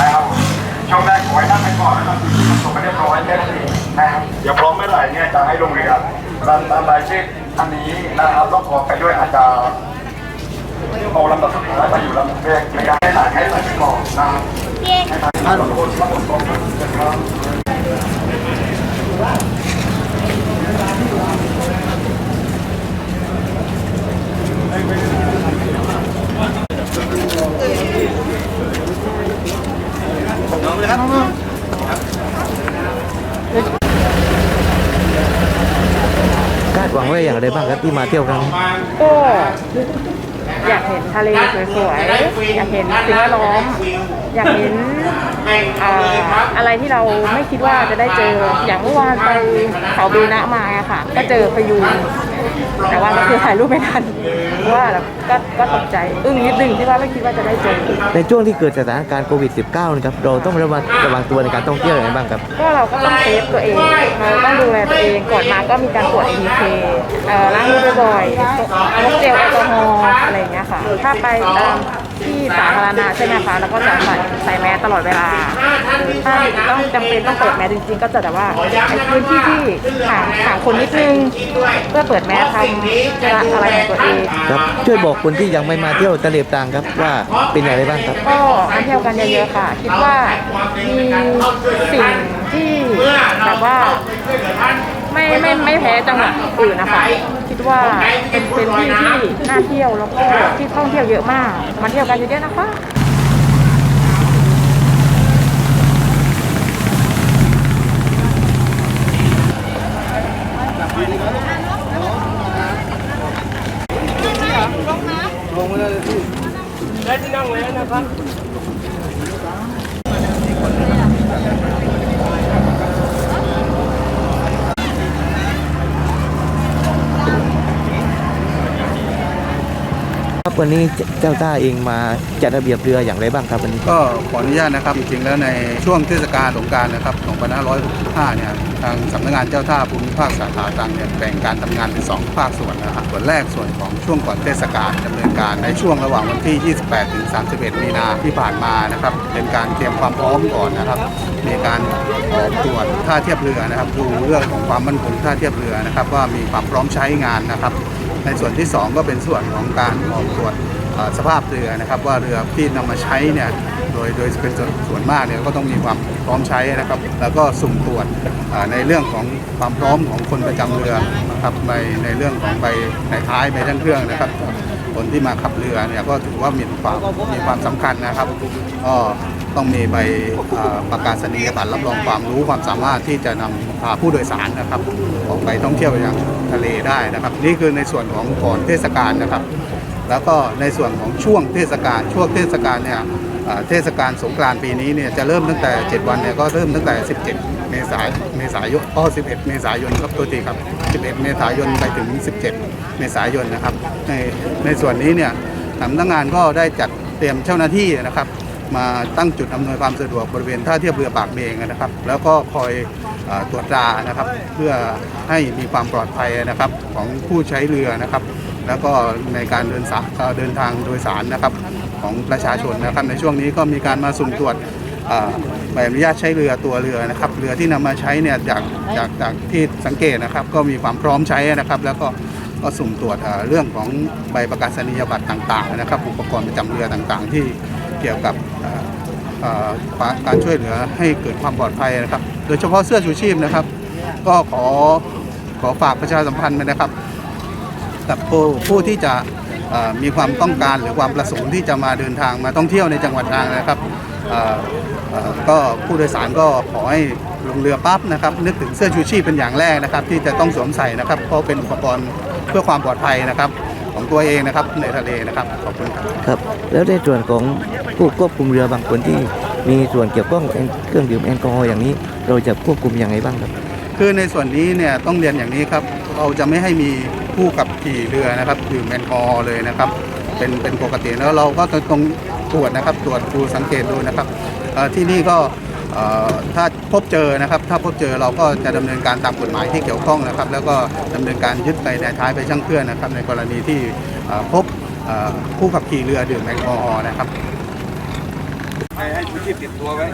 นะครับช่วงแรกขอให้นั่งไปก่อนนะครับส่งไปเรียบร้อยแค่นั้นเองนะครับเดี๋ยวพร้อมเมื่อไหร่เนี่ยจะให้ลงเรือรันตามรายชื่ออันนี้นะครับต้องขอไปด้วยอาจจะ เอาลำดับสุดท้ายมาอยู่ลำดับแรกระยะให้หลายให้ใส่ไปก่อนนะครับให้ทางท่านทุกคนรับผลกองนะครับคาดหวังไว้อย่างไรบ้างครับที่มาเที่ยวครั้งนี้ก็ อยากเห็นทะเลสวยๆ อยากเห็นสิ่งแวดล้อม อยากเห็นอะไรที่เราไม่คิดว่าจะได้เจอ อย่างเมื่อวานไปเขาบูนะมาอะค่ะ ก็เจอพยูน แต่ว่าก็คือถ่ายรูปไม่ทันเพราะว่าก็ก็ตกใจอึ้งนิดนึงที่ว่าไม่คิดว่าจะได้เจอ ในช่วงที่เกิดสถานการณ์โควิด -19 นะครับเราต้องระวังระวังตัวในการท่องเที่ยวอย่างไรบ้างครับ ก็เราก็ต้องเซฟตัวเองเราต้องดูแลตัวเองก่อนมาก็มีการตรวจ ATK เอ่อล้างมือบ่อยๆพกเจลแอลกอฮอล์อะไรอย่างเงี้ยค่ะ ถ้าไปตาม ที่สาธารณะใช่ไหมคะ แล้วก็จะใส่ใส่แมสตลอดเวลา ถ้าต้องจำเป็นต้องเปิดแมสจริง ๆ ก็จะแต่ว่าไอ้พื้นที่ที่ห่างห่างคนนิดนึงเพื่อเปิดแมสทำธุระอะไรของตัวเองครับช่วยบอกคนที่ยังไม่มาเที่ยวทะเลตรังครับว่าเป็นอย่างไรบ้างครับ ก็มาเที่ยวกันเยอะๆค่ะ คิดว่ามีสิ่งที่แบบว่า ไม่ไม่ไม่แพ้จังหวัดอื่นนะคะคิดว่าเป็นเป็นที่ที่น่าเที่ยวแล้วก็ที่ท่องเที่ยวเยอะมากมาเที่ยวกันเยอะๆนะคะครับ ครับวันนี้เจ้าท่าเองมาจัดระเบียบเรืออย่างไรบ้างครับวันนี้ ก็ขออนุญาตนะครับ จริงๆแล้วในช่วงเทศกาลสงการนะครับ2565 เนี่ยทางสำนักงานเจ้าท่าภูมิภาคสาขาตรังเนี่ยแบ่งการทำงานเป็นสองภาคส่วนนะครับส่วนแรกส่วนของช่วงก่อนเทศกาลดำเนินการในช่วงระหว่างวันที่ 28 ถึง 31 มีนาที่ผ่านมานะครับเป็นการเตรียมความพร้อมก่อนนะครับมีการออกตรวจท่าเทียบเรือนะครับดูเรื่องของความมั่นคงท่าเทียบเรือนะครับว่ามีความพร้อมใช้งานนะครับ ในส่วนที่ 2 ก็เป็นส่วนของการออกตรวจสภาพเรือนะครับ ว่าเรือที่นำมาใช้เนี่ยโดยโดยเป็นส่วนมากเนี่ยก็ต้องมีความพร้อมใช้นะครับ แล้วก็สุ่มตรวจในเรื่องของความพร้อมของคนประจำเรือนะครับในในเรื่องของใบในท้ายใบทั้งเครื่องนะครับ คนที่มาขับเรือเนี่ยก็ถือว่ามีความมีความสำคัญนะครับก็ ต้องมีใบประกาศนียบัตรรับรองความรู้ความสามารถที่จะนำพาผู้โดยสารนะครับ ออกไปท่องเที่ยวอย่างทะเลได้นะครับ นี่คือในส่วนของก่อนเทศกาลนะครับ แล้วก็ในส่วนของช่วงเทศกาลช่วงเทศกาลเนี่ยเทศกาลสงกรานต์ปีนี้เนี่ยจะเริ่มตั้งแต่ 7 วันเนี่ยก็เริ่มตั้งแต่ 17 เมษายนเมษายนอ้อ11 เมษายนครับตัวทีครับ 11 เมษายนไปถึง 17 เมษายนนะครับ ในในส่วนนี้เนี่ยสำนักงานก็ได้จัดเตรียมเจ้าหน้าที่นะครับ มาตั้งจุดอำนวยความสะดวกบริเวณท่าเทียบเรือปากเบงนะครับ แล้วก็คอยอตรวจตรานะครับ เพื่อให้มีความปลอดภัยนะครับของผู้ใช้เรือนะครับ แล้วก็ในการเดินสาเดินทางโดยสารนะครับของประชาชนนะครับ ในช่วงนี้ก็มีการมาสุ่มตรวจใบอนุญาตใช้เรือตัวเรือนะครับ เรือที่นำมาใช้เนี่ยจากจากจากที่สังเกตนะครับ ก็มีความพร้อมใช้นะครับ แล้วก็ก็สุ่มตรวจเรื่องของใบประกาศนียบัตรต่างๆ นะครับ อุปกรณ์ประจำเรือต่างๆ ที่ กี่ยวกับการช่วยเหลือให้เกิดความปลอดภัยนะครับ โดยเฉพาะเสื้อชูชีพนะครับ ก็ขอขอฝากประชาสัมพันธ์ไปนะครับ กับผู้ผู้ที่จะมีความต้องการหรือความประสงค์ที่จะมาเดินทางมาท่องเที่ยวในจังหวัดตรังนะครับก็ผู้โดยสารก็ขอให้ลงเรือปั๊บนะครับ นึกถึงเสื้อชูชีพเป็นอย่างแรกนะครับ ที่จะต้องสวมใส่นะครับเพราะเป็นอุปกรณ์เพื่อความปลอดภัยนะครับ ของตัวเองนะครับในทะเลนะครับขอบคุณครับครับแล้วในส่วนของผู้ควบคุมเรือบางคนที่มีส่วนเกี่ยวข้องกับเครื่องดื่มแอลกอฮอล์อย่างนี้ เราจะควบคุมยังไงบ้างครับ คือในส่วนนี้เนี่ยต้องเรียนอย่างนี้ครับเราจะไม่ให้มีผู้ขับขี่เรือนะครับดื่มแอลกอฮอล์เลยนะครับ เป็นเป็นปกติแล้วเราก็จะต้องตรวจนะครับตรวจดูสังเกตดูนะครับเอ่อที่นี่ก็เอ่อ ถ้าพบเจอนะครับ ถ้าพบเจอเราก็จะดำเนินการตามกฎหมายที่เกี่ยวข้องนะครับ แล้วก็ดำเนินการยึดไปในท้ายไปช่างเครื่องนะครับ ในกรณีที่พบเอ่อผู้ขับขี่เรือดื่มแอลกอฮอล์นะครับให้ชูชีพติดตัวไว้